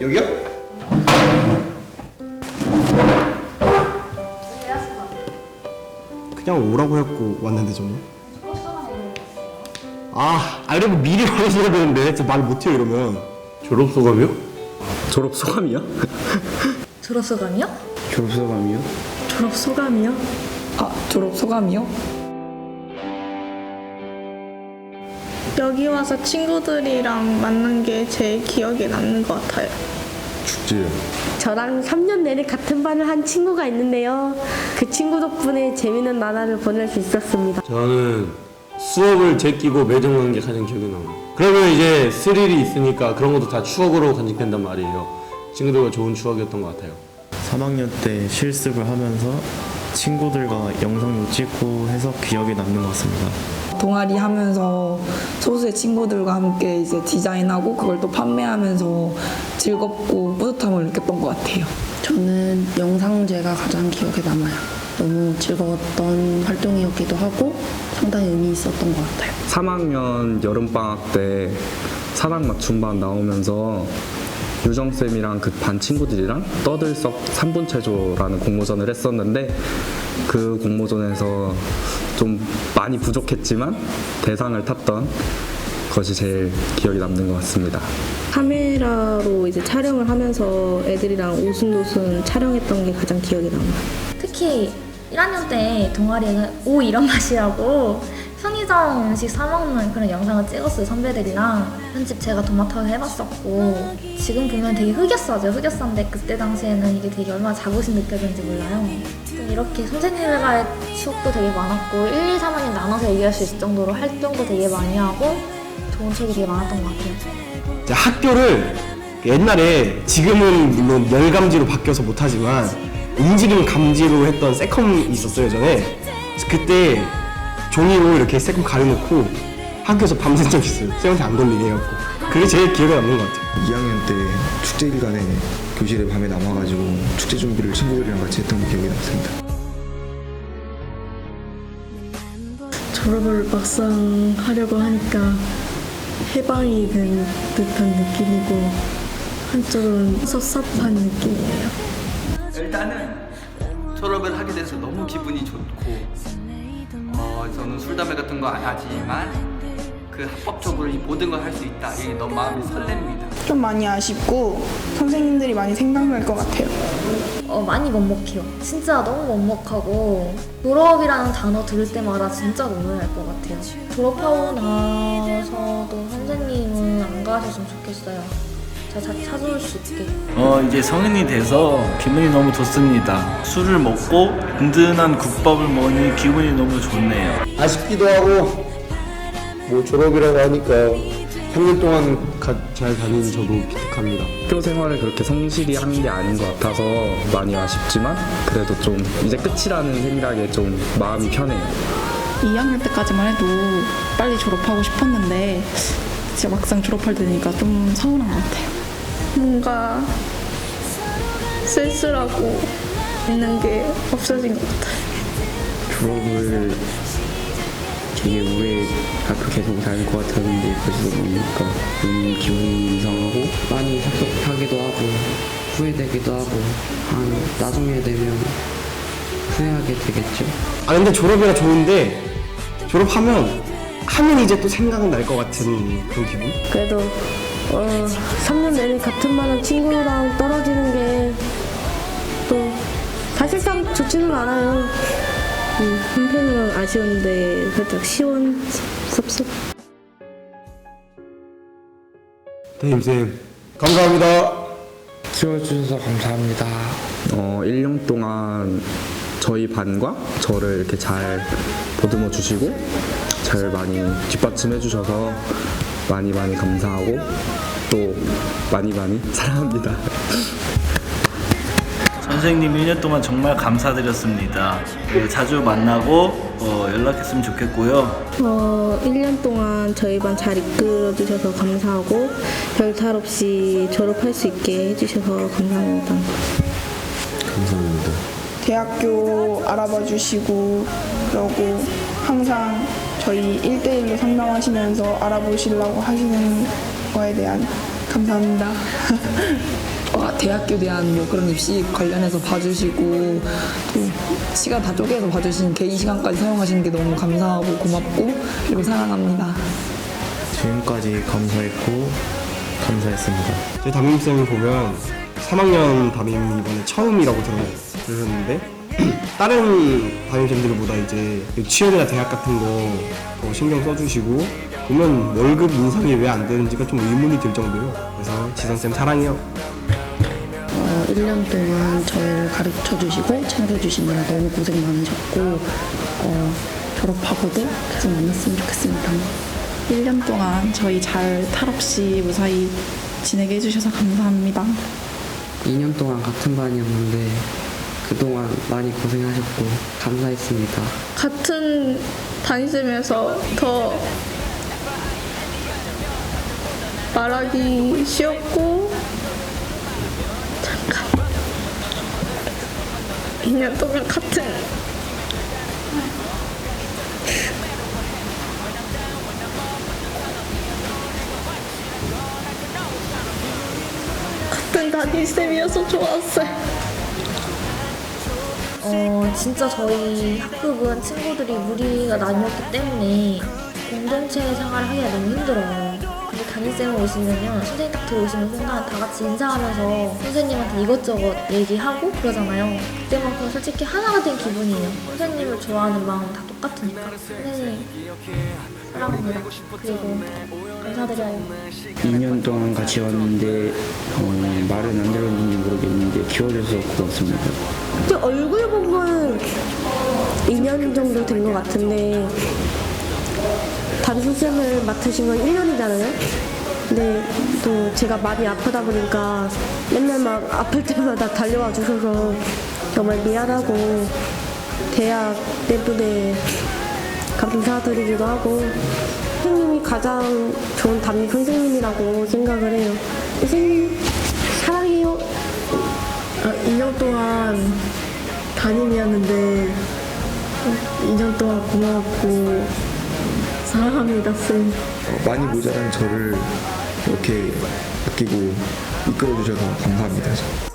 여기요? 그냥 오라고 해갖고 왔는데 저는 아, 아 이러면 미리 말해줘야 되는데 저 말 못해요 이러면 졸업 소감이요? 졸업 소감이요? 졸업 소감이요? 졸업 소감이요? 졸업 소감이요? 아, 졸업 소감이요? 여기 와서 친구들이랑 만난 게 제일 기억에 남는 것 같아요. 축제 저랑 3년 내내 같은 반을 한 친구가 있는데요. 그 친구 덕분에 재미있는 나날을 보낼 수 있었습니다. 저는 수업을 제끼고 매점 가는 게 가장 기억에 남아요. 그러면 이제 스릴이 있으니까 그런 것도 다 추억으로 간직된단 말이에요. 친구들과 좋은 추억이었던 것 같아요. 3학년 때 실습을 하면서 친구들과 영상도 찍고 해서 기억에 남는 것 같습니다. 동아리 하면서 소수의 친구들과 함께 이제 디자인하고 그걸 또 판매하면서 즐겁고 뿌듯함을 느꼈던 것 같아요. 저는 영상제가 가장 기억에 남아요. 너무 즐거웠던 활동이었기도 하고 상당히 의미 있었던 것 같아요. 3학년 여름방학 때 사랑 맞춤반 나오면서 유정쌤이랑 그 반 친구들이랑 떠들썩 3분 체조라는 공모전을 했었는데 그 공모전에서 좀 많이 부족했지만 대상을 탔던 것이 제일 기억에 남는 것 같습니다. 카메라로 이제 촬영을 하면서 애들이랑 오순도순 촬영했던 게 가장 기억에 남아요. 특히 1학년 때 동아리에는 오 이런 맛이라고 편의점 음식 사 먹는 그런 영상을 찍었어요 선배들이랑. 편집 제가 도맡아서 해봤었고 지금 보면 되게 흑였어죠 흑였었는데 그때 당시에는 이게 되게 얼마나 자부심 느껴졌는지 몰라요. 좀 이렇게 선생님들과의 추억도 되게 많았고 1, 2, 3학년 나눠서 얘기할 수 있을 정도로 활동도 되게 많이 하고 좋은 추억이 되게 많았던 것 같아요. 학교를 옛날에 지금은 물론 열감지로 바뀌어서 못하지만 움직임 감지로 했던 세컴이 있었어요 전에. 그때 종이로 이렇게 세컴 가려놓고 학교에서 밤샌 적 있어요 쌤한테 안 걸리게 해갖고 그게 제일 기억에 남는 것 같아요 2학년 때 축제 일간에 교실에 밤에 남아가지고 축제 준비를 친구들이랑 같이 했던 게 기억에 남습니다. 졸업을 막상 하려고 하니까 해방이 된 듯한 느낌이고 한쪽은 섭섭한 느낌이에요. 일단은 졸업을 하게 돼서 너무 기분이 좋고 어, 저는 술 담배 같은 거 안 하지만 그 합법적으로 이 모든 걸 할 수 있다 이게 너무 마음이 설렙니다. 좀 많이 아쉽고 선생님들이 많이 생각날 것 같아요. 어, 많이 먹먹해요. 진짜 너무 먹먹하고 졸업이라는 단어 들을 때마다 진짜 눈물 날 것 같아요. 졸업하고 나서도 선생님은 안 가셨으면 좋겠어요. 자- 찾아올 수 있게. 어 이제 성인이 돼서 기분이 너무 좋습니다. 술을 먹고 든든한 국밥을 먹으니 기분이 너무 좋네요. 아쉽기도 하고 뭐 졸업이라고 하니까 3년 동안 가- 잘 다닌 저도 기특합니다. 학교 생활을 그렇게 성실히 한 게 아닌 것 같아서 많이 아쉽지만 그래도 좀 이제 끝이라는 생각에 좀 마음이 편해요. 2학년 때까지만 해도 빨리 졸업하고 싶었는데 진짜 막상 졸업할 때니까 좀 서운한 것 같아요. 뭔가 쓸쓸하고 있는 게 없어진 것 같아요. 졸업을 되게 오래 학교 계속 다닐 것 같았는데 벌써 보니까 좀 기분이 이상하고 많이 섭섭하기도 하고 후회되기도 하고 한 나중에 되면 후회하게 되겠죠. 아 근데 졸업이라 좋은데 졸업하면 하면 이제 또 생각은 날 것 같은 그런 기분? 그래도 어, 3년 내내 같은 반한 친구랑 떨어지는 게 또 사실상 좋지는 않아요. 음, 한편으로는 아쉬운데 살짝 시원 섭섭. 대임쌤 감사합니다. 키워주셔서 감사합니다. 어, 1년 동안 저희 반과 저를 이렇게 잘 보듬어 주시고 잘 많이 뒷받침해 주셔서 많이 많이 감사하고 또 많이 많이 사랑합니다. 선생님 1년 동안 정말 감사드렸습니다. 그 자주 만나고 어, 연락했으면 좋겠고요. 어, 1년 동안 저희 반 잘 이끌어 주셔서 감사하고 별 탈 없이 졸업할 수 있게 해주셔서 감사합니다. 감사합니다. 대학교 알아봐 주시고 그러고 항상 저희 1대1로 상담하시면서 알아보시려고 하시는 거에 대한 감사합니다. 와, 대학교 대한 뭐 그런 입시 관련해서 봐주시고 또 시간 다 쪼개서 봐주신 개인 시간까지 사용하시는 게 너무 감사하고 고맙고 그리고 사랑합니다. 지금까지 감사했고 감사했습니다. 저희 담임쌤을 보면 3학년 담임 이번에 처음이라고 들었- 들었는데 다른 담임쌤들보다 이제 취업이나 대학 같은 거 더 신경 써주시고 보면 월급 인상이 왜 안 되는지가 좀 의문이 들 정도예요. 그래서 지선쌤 사랑해요. 어, 1년 동안 저를 가르쳐 주시고 챙겨 주시느라 너무 고생 많으셨고 어, 졸업하고도 계속 만났으면 좋겠습니다. 1년 동안 저희 잘 탈 없이 무사히 지내게 해주셔서 감사합니다. 2년 동안 같은 반이었는데 그동안 많이 고생하셨고 감사했습니다. 같은 다니시면서 더 말하기 쉬웠고 잠깐 2년 동안 같은 같은 담임쌤이어서 좋았어요. 어, 진짜 저희 학급은 친구들이 무리가 나뉘었기 때문에 공동체 생활을 하기가 너무 힘들어요. 근데 담임쌤을 오시면요. 선생님 딱 들어오시는 순간 다 같이 인사하면서 선생님한테 이것저것 얘기하고 그러잖아요. 그때만큼 솔직히 하나가 된 기분이에요. 선생님을 좋아하는 마음 다 똑같으니까. 선생님, 사랑합니다. 그리고 감사드려요. 2년 동안 같이 왔는데 어, 말은 안 들었는지 모르겠는데 키워줘서 고맙습니다. 제 얼굴 보면 2년 정도 된 것 같은데 담임 선생님을 맡으신 건 1년이잖아요. 근데 또 제가 많이 아프다 보니까 맨날 막 아플 때마다 달려와 주셔서 정말 미안하고 대학 때문에 감사드리기도 하고 선생님이 가장 좋은 담임 선생님이라고 생각을 해요. 선생님. 2년 동안 담임이었는데 2년 동안 고마웠고 사랑합니다 쌤. 어, 많이 모자란 저를 이렇게 아끼고 이끌어 주셔서 감사합니다.